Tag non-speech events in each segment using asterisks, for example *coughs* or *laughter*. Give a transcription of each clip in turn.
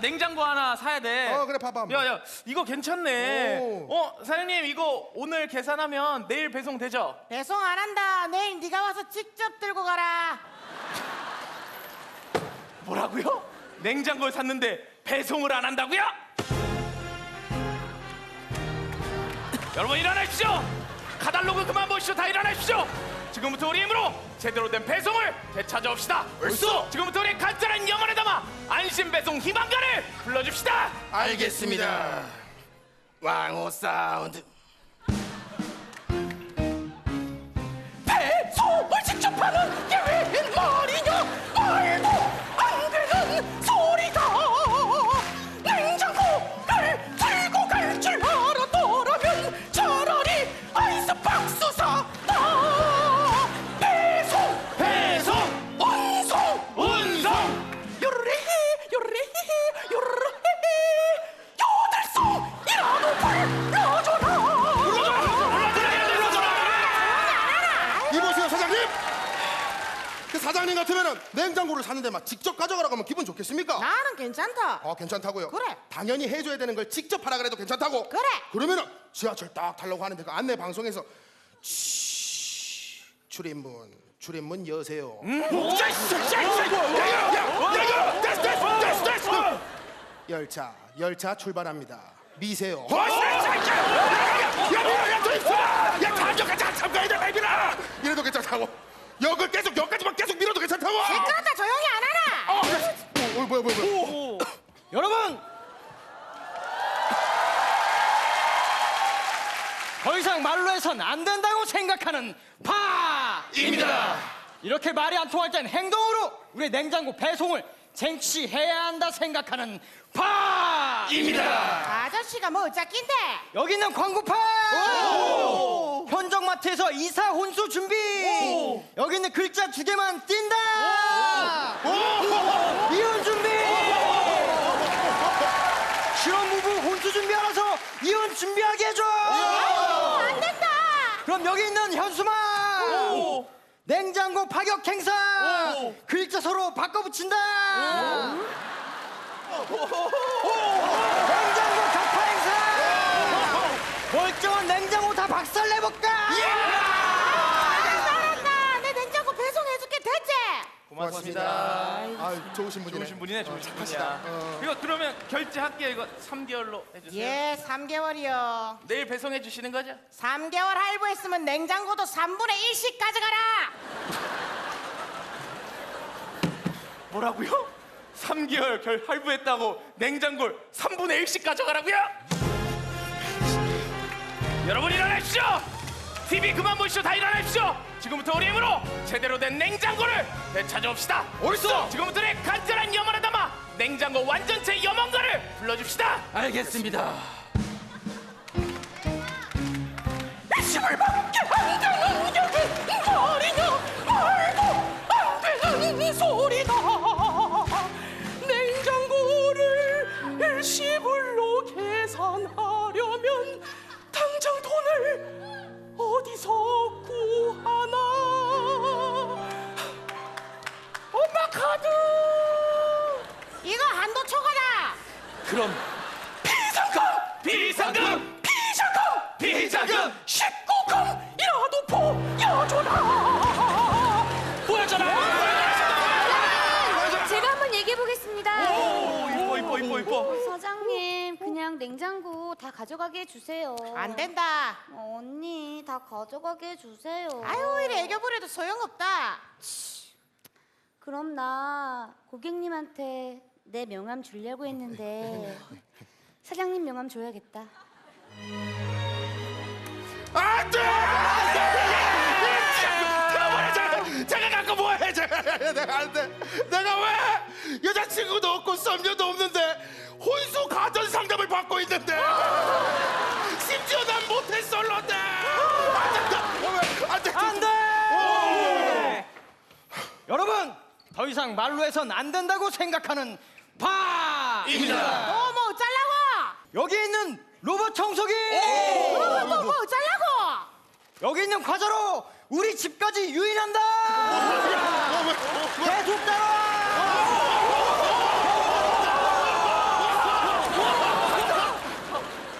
냉장고 하나 사야 돼. 어, 그래, 봐봐, 한번. 야, 야, 이거 괜찮네. 오. 어, 사장님, 이거 오늘 계산하면 내일 배송 되죠? 배송 안 한다. 내일 네가 와서 직접 들고 가라. *laughs* 뭐라고요? 냉장고를 샀는데 배송을 안 한다고요? *laughs* 여러분 일어나십시오. 카달로그 그만 보시오. 다 일어나십시오. 지금부터 우리 힘으로 제대로 된 배송을 되찾아옵시다. 옳소. 지금부터 우리 간절한 영혼에 담아 안심 배송 희망가를 불러줍시다. 알겠습니다. 왕호 사운드. 배송을 직접 하는 게 사는데 막 직접 가져가라고 하면 기분 좋겠습니까? 나는 괜찮다. 어 괜찮다고요. 그래. 당연히 해줘야 되는 걸 직접 하라 그래도 괜찮다고. 그래. 그러면은 지하철 딱 타려고 하는데 그 안내 방송에서 치, 출입문 출입문 여세요. 열차 열차 출발합니다. 미세요. 이래도 괜찮다고. 역을 계속 역까지만 계속 밀어도 괜찮다고. 그렇다 조용히 안. 어, 어, 뭐야 뭐야 뭐야. *coughs* 여러분! 더 이상 말로 해선 안 된다고 생각하는 파 입니다. 이렇게 말이 안 통할 땐 행동으로 우리 냉장고 배송을 쟁취해야 한다 생각하는 파 입니다. 아저씨가 뭐 어쩌긴데? 여기 있는 광고파! 현정마트에서 이사 혼수 준비! 여기 있는 글자 두 개만 띈다! 이혼 준비! 실업부부 혼수 준비하라서 이혼 준비하게 해줘! 안 된다. 그럼 여기 있는 현수막! 냉장고 파격 행사! 글자 서로 바꿔 붙인다! 고맙습니다. 아 좋으신 분이네. 좋으신 분이네, 좋으신 분이야. 이거 그러면 결제할게요. 이거 3개월로 해주세요. 예, 3개월이요. 내일 배송해 주시는 거죠? 3개월 할부했으면 냉장고도 3분의 1씩 가져가라. 뭐라고요? 3개월 결 할부했다고 냉장고를 3분의 1씩 가져가라고요? *laughs* 여러분 일어나십시오! TV 그만 보시오 다 일어나십시오! 지금부터 우리 힘으로 제대로 된 냉장고를 되찾아옵시다! 옳소! 지금부터 내 간절한 염원을 담아 냉장고 완전체 염원가를 불러줍시다! 알겠습니다. 밖 가져가게 해주세요. 안 된다. 어, 언니, 다 가져가게 해주세요. 아유, 이래 애교 부려도 소용없다. 그럼 나 고객님한테 내 명함 주려고 했는데 사장님 명함 줘야겠다. 안돼! 제가 내가 안 돼. 내가 왜 여자친구도 없고 썸녀도 없는데 혼수 가전 상담을 받고 있는데 심지어 난 모태 솔로인데 안 된다. 안 돼. 안 돼! 여러분, 더 이상 말로 해선 안 된다고 생각하는. 너뭐 어쩌려고? 여기 있는 로봇 청소기! 너뭐 어쩌려고? 여기 있는 과자로 우리 집까지 유인한다! 계속 따라!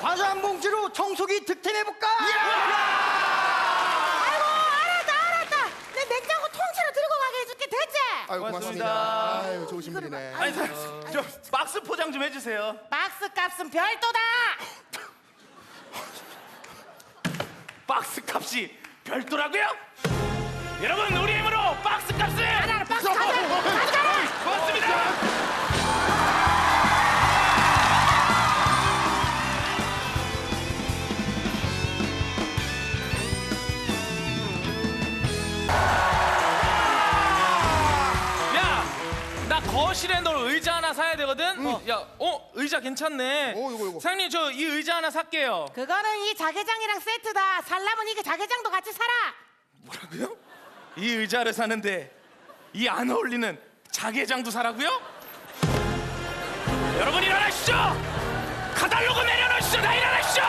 과자 한 봉지로 청소기 득템해볼까? 아이고 알았다 알았다. 내 냉장고 통째로 들고 가게 해줄게 됐지? 아유 고맙습니다. 고맙습니다. 아유 좋으신 분이네. 아니 저 박스 포장 좀 해주세요. 박스 값은 별도다. *laughs* 박스 값이 별도라고요? 여러분 우리 힘으로 박스 값을 하나 박스 가자 가자. 고맙습니다. 야, 나 거실에 널 의자 하나 사야 되거든. 어, 야, 어 의자 괜찮네. 어, 요거, 요거. 사장님 저 이 의자 하나 살게요. 그거는 이 자개장이랑 세트다. 살라면 이게 자개장도 같이 사라. 뭐라고요? 이 의자를 사는데 이 안 어울리는 자개장도 사라고요? 여러분 일어나시죠! 카달로그 내려놓으시죠! 다 일어나시죠!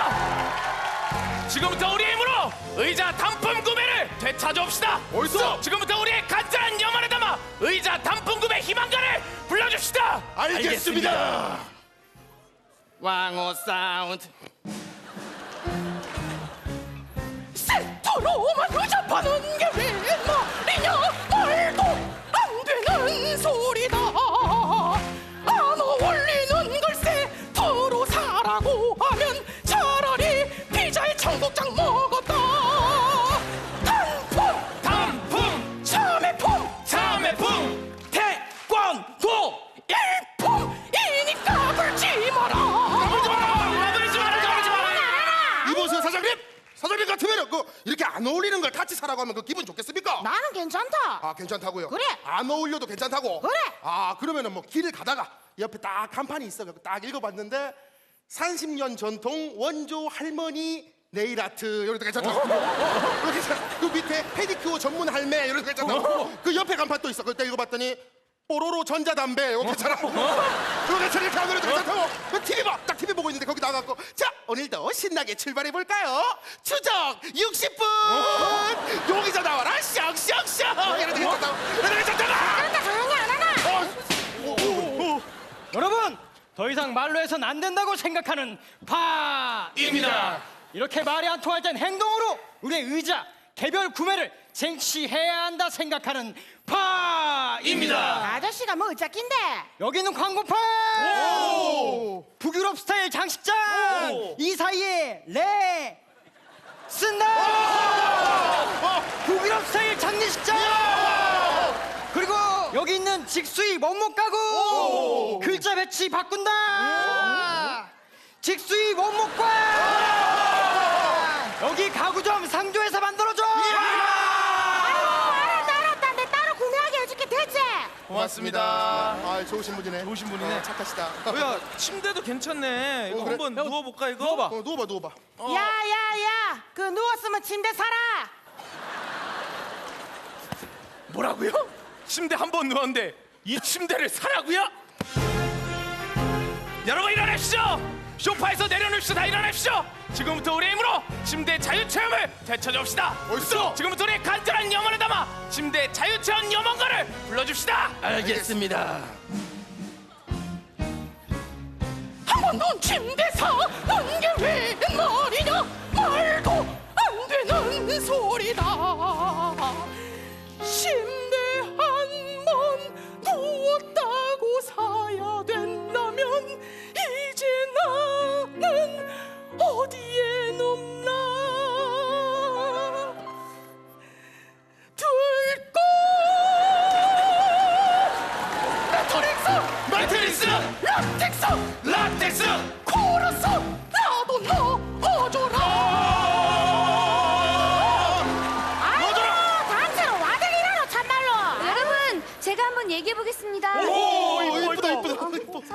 지금부터 우리의 힘으로 의자 단품 구매를 되찾아옵시다! 어딨어? 지금부터 우리의 간절한 염원에 담아 의자 단품 구매 희망가를 불러줍시다! 알겠습니다. 왕호 사운드. 로만 의자 파는 게웬 말이냐 말도 안 되는 소리 이렇게 안 어울리는 걸 같이 사라고 하면 그 기분 좋겠습니까? 나는 괜찮다. 아 괜찮다고요? 그래. 안 어울려도 괜찮다고? 그래. 아 그러면은 뭐 길을 가다가 옆에 딱 간판이 있어. 그딱 읽어봤는데 30년 전통 원조 할머니 네일 아트 이런 데 괜찮다고. 이렇게 괜찮- 그 밑에 페디큐어 전문 할매 이런 데 괜찮다고. 그 옆에 간판 또 있어. 그때 읽어봤더니 뽀로로 전자담배 이거 괜찮아. 그거 그래도 괜찮다고. 그 TV 봐. 딱 TV 보고 있는데 거기 나가고 자 오늘도 신나게 출발해 볼까요? 추적 60분 여기서 나와라 샥샥샥 이런 데 괜찮다고. 데 괜찮다고. 안 하나? 어, 여러분, 더 이상 말로 해선 안 된다고 생각하는 파입니다. 이렇게 말이 안 통할 땐 행동으로 우리의 의자 개별 구매를 쟁취해야 한다 생각하는 파 입니다. 아저씨가 뭐 어쩌긴데? 여기는 광고판. 북유럽 스타일 장식장. 오. 이 사이에 레 쓴다. 북유럽 스타일 장례식장. 그리고 여기 있는 직수이 원목 가구 글자 배치 바꾼다. 직수이 원목관. 여기 가구점 상조에서 만들어줘. 알았다 알았다. 내 따로 구매하게 해줄게 됐지? 고맙습니다. 아 좋으신 분이네. 좋으신 분이네. 어, 착하시다. 야 침대도 괜찮네. 이거 어, 그래? 한번 누워볼까 이거? 누워봐. 어, 누워봐 누워봐. 야야 야. 그 누웠으면 침대 사라. 뭐라고요? 침대 한 번 누웠는데 이 침대를 사라고요? 여러분 일어나시죠. 소파에서 내려놓으시죠. 다 일어나시죠. 지금부터 우리의 힘으로 침대 자유체험을 되찾아옵시다. 어딨어? 지금부터 우리의 간절한 염원에 담아 침대 자유체험 염원가를 불러줍시다. 알겠습니다. 한 번도 침대 사는 게웬 말이냐 말도 안 되는 소리다 침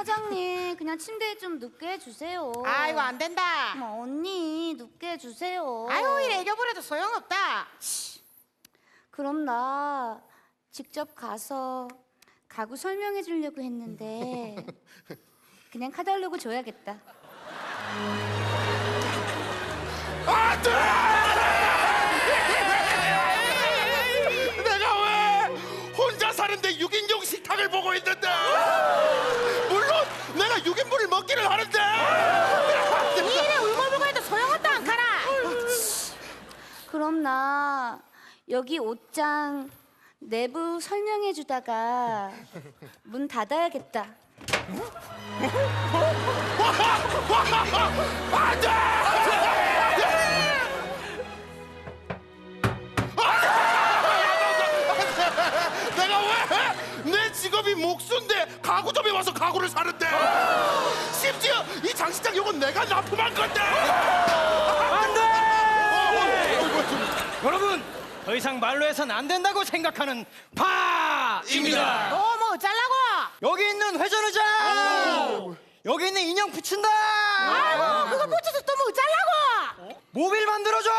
사장님, 그냥 침대에 좀 눕게 해주세요. 아이고 안 된다. 어머, 언니, 눕게 해주세요. 아이고 이래 이겨버려도 소용없다. 그럼 나 직접 가서 가구 설명해 주려고 했는데 *laughs* 그냥 카달로그 줘야겠다. *laughs* 내가 왜 혼자 사는데 6인용 식탁을 보고 있는데 6인분을 먹기를 하는데! 이래 울먹불고 해도 소용없다 안카라! 그럼 나 여기 옷장 내부 설명해 주다가 문 닫아야겠다. 안돼! 내 직업이 목수인데 가구점에 와서 가구를 사는데 심지어 이 장식장 요건 내가 납품한 건데 여러분 더 이상 말로 해서는 안 된다고 생각하는 파입니다. 너뭐 어쩌려고? 여기 있는 회전 의자, 여기 있는 인형 붙인다. 아이고 그거 붙여서 또뭐 어쩌려고? 모빌 만들어줘.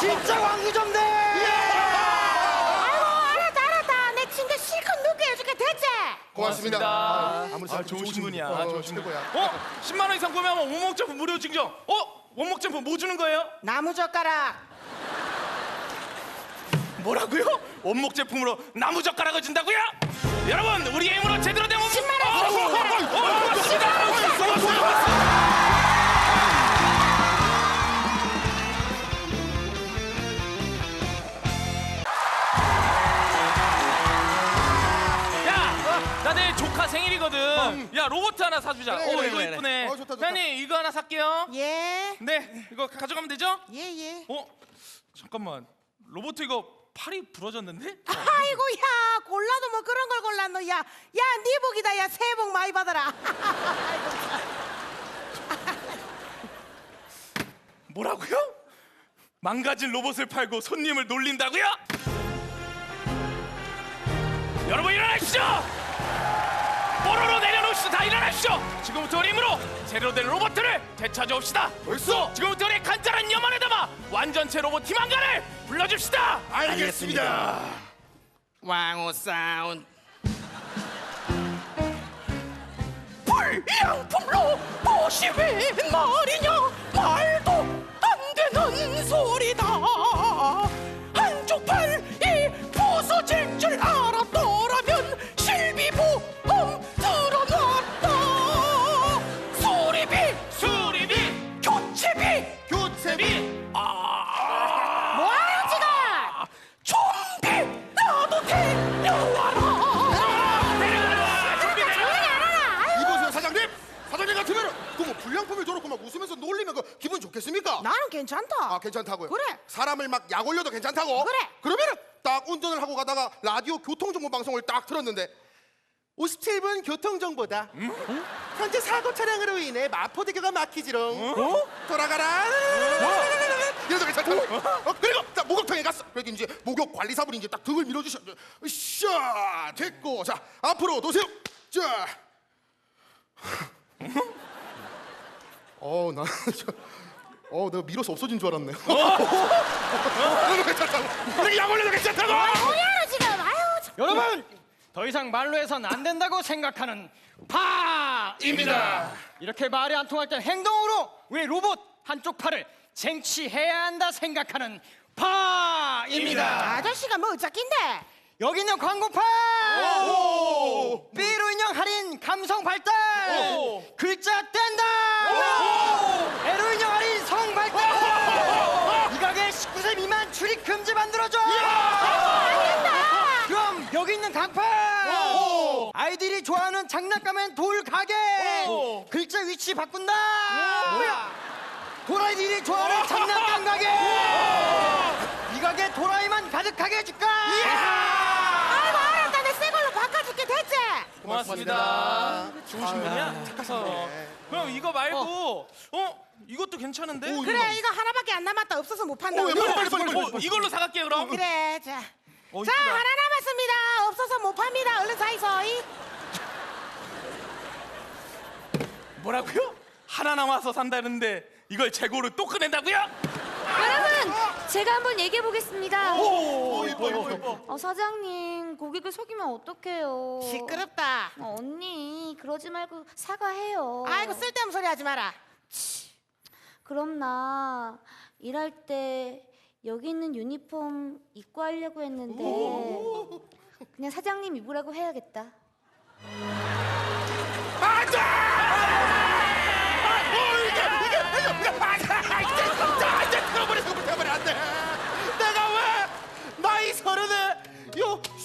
진짜 왕구 좀 돼. 아이고 알았다 알았다 내 침대 실컷 눕게 해줄게 됐지? 고맙습니다. 아, 아무리 아, 좋으신 분이야. 어, 아, 좋으신 분. 최고야. 어? 10만 원 이상 구매하면 원목 제품 무료 증정. 어? 원목 제품 뭐 주는 거예요? 나무젓가락 뭐라고요? 원목 제품으로 나무 젓가락을 준다고요? 여러분 우리 힘으로 제대로 된 원목 10만 원, 10만 원. 어, 어, 고맙습니다. 생일이거든. 야, 로봇 하나 사주자. 그래, 어, 그래, 이거 그래. 이쁘네. 어, 좋다, 좋다. 사장님, 이거 하나 살게요. 예 네, 이거 가져가면 되죠? 예 예 어, 잠깐만. 로봇 이거 팔이 부러졌는데? *laughs* 아이고 야 골라도 뭐 그런 걸 골랐노 야 야 네 복이다 야 새해 복 많이 받아라 *laughs* 뭐라고요? 망가진 로봇을 팔고 손님을 놀린다고요? 여러분 일어나십시오! 뽀로로 내려놓으시오 다. 일어나십시오! 지금부터 우리 힘으로 제대로 된 로봇들을 되찾아옵시다. 벌써? 지금부터 우리 간절한 염원에 담아 완전체 로봇 팀 한가를 불러줍시다. 알겠습니다. 왕호 사운드. 불량품로 웬 말이냐 말도 안 되는 소리 나는 괜찮다. 아 괜찮다고요? 그래. 사람을 막 약 올려도 괜찮다고? 그래. 그러면은 딱 운전을 하고 가다가 라디오 교통정보 방송을 딱 들었는데 57분 교통정보다 현재 사고 차량으로 인해 마포대교가 막히지롱. 돌아가라. 이래도 괜찮다고? 어? 그리고 자 목욕탕에 갔어. 여기 이제 목욕 관리사분이 이제 딱 등을 밀어주셔. 샤 됐고. 자 앞으로 도세요. 자. 어우 나 *laughs* 저, 어 내가 밀어서 없어진 줄 알았네. *laughs* 그래도 괜찮다고 그렇게 약 올려도 괜찮다고! 뭐야 지금. 아유 참. 여러분 더 이상 말로 해서는 안 된다고 생각하는 파입니다. 이렇게 말이 안 통할 땐 행동으로 우리 로봇 한쪽 팔을 쟁취해야 한다 생각하는 파입니다. 아저씨가 뭐 어쩌긴데? 여기 있는 광고판! 삐로 인형 할인 감성 발달! 글자 뗀다 에로 인형 할인 성 발달 이 가게 19세 미만 출입 금지 만들어줘! 그럼 여기 있는 강판! 아이들이 좋아하는 장난감엔 돌 가게! 글자 위치 바꾼다! 도라이들이 좋아하는 장난감 가게! 이 가게 도라이만 가득하게 해줄까? 아이고 알았다 내새 걸로 바꿔줄게 됐지? 고맙습니다. 좋으신 분이야? 착하시네. 그럼 이거 말고 어? 이것도 괜찮은데? 그래 이거 하나밖에 안 남았다 없어서 못 판다 어, 빨리, 빨리, 빨리, 빨리. 어, 이걸로 사갈게 그럼. 그래 자. 어, 자 이쁘다. 하나 남았습니다 없어서 못 팝니다 얼른 사이소 이. 뭐라고요? 하나 남아서 산다는데 이걸 재고를 또 꺼낸다고요? 여러분, 제가 한번 얘기해 보겠습니다. 오, 이뻐 이뻐 이뻐. 어, 사장님, 고객을 속이면 어떡해요? 시끄럽다 어, 언니, 그러지 말고 사과해요. 아이고 쓸데없는 소리 하지 마라 그럼 나 일할 때 여기 있는 유니폼 입고 하려고 했는데 그냥 사장님 입으라고 해야겠다. 안돼 들어버려 안돼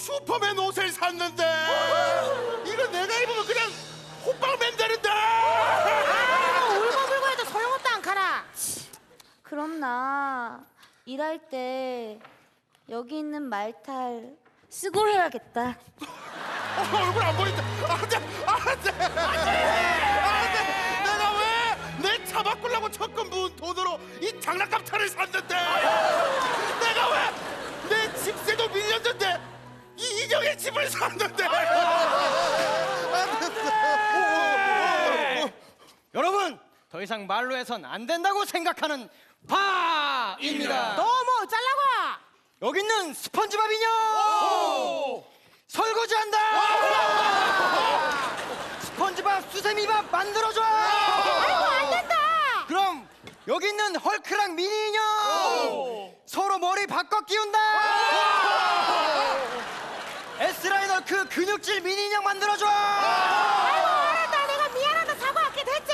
슈퍼맨 옷을 샀는데 이거 내가 입으면 그냥 호빵맨 되는데. 아, 울고불고 해도 소용없다 안카라. 그럼 나. 일할 때 여기 있는 말탈 쓰고 해야겠다. 어, 얼굴 안 보인다. 안돼 안돼. 안돼. 내가 왜 내 차 바꾸려고 적금 부은 돈으로 이 장난감 차를 샀는데? 내가 왜 내 집세도 밀렸는데? 이 인형의 집을 샀는데? 여러분 더 이상 말로 해선 안 된다고 생각하는 파입니다. 너뭐 잘라고? 여기 있는 스펀지밥 인형 설거지한다. 스펀지밥 수세미밥 만들어줘. 아이고 안 된다. 그럼 여기 있는 헐크랑 미니 인형 서로 머리 바꿔 끼운다. S라이더 그 근육질 미니 인형 만들어줘! 아이고 알았다 내가 미안하다 사과할게 됐지?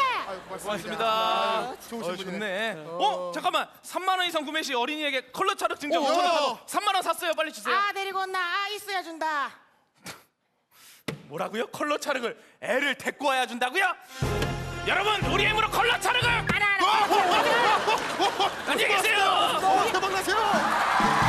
고맙습니다. 좋으신 어, 좋네. 어, 잠깐만. 3만 원 이상 구매 시 어린이에게 컬러 차력 증정 5천 원 받고 3만 원 샀어요. 빨리 주세요. 아 데리고 온나 아 있어야 준다 뭐라고요? 컬러 차력을 애를 데리고 와야 준다고요? 여러분, 우리 힘으로 컬러 차력을 안녕히 계세요. 대박나세요!